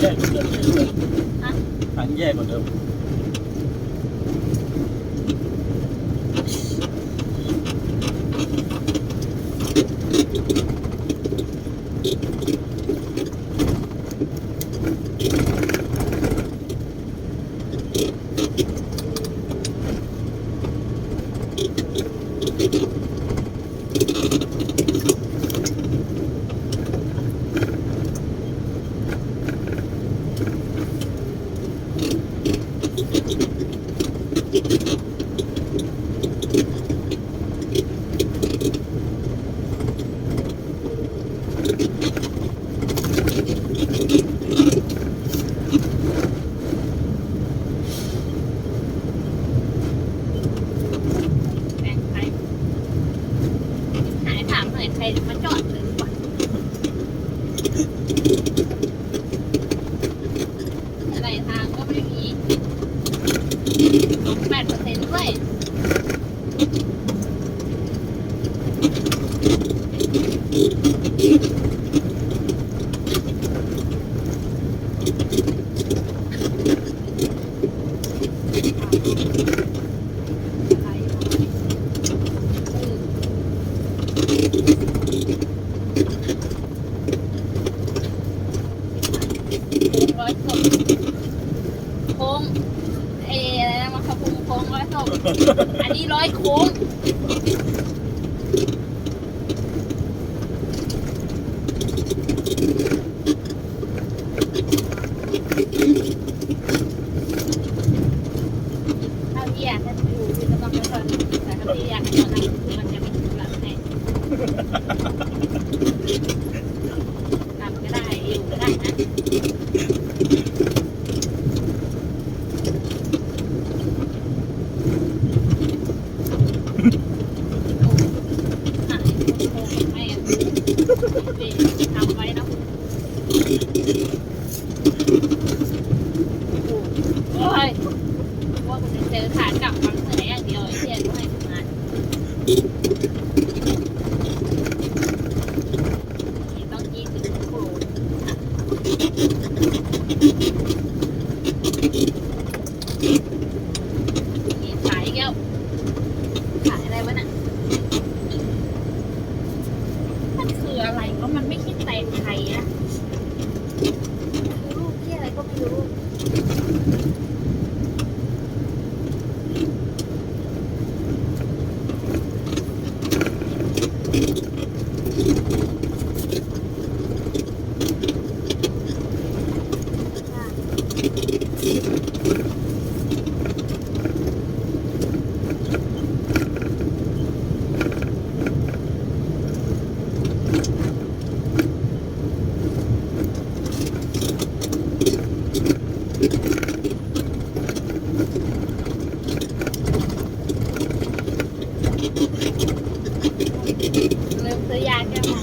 แยกเดิมทางแยกกว่าเดิม มาจอดเลยดีกว่ไหทางก็ไม่มีแปดเปอร์เซ็นต์ด้วย อันนี้ร้อยโค้ง ทำไว้นะโอ้ยว่าคุณจะเจอขากลับบ้า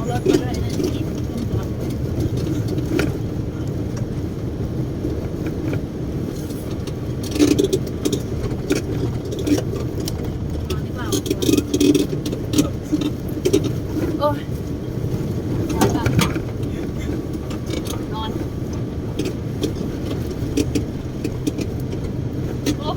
รถมาด้วยนะโอ้ยนอนโอ้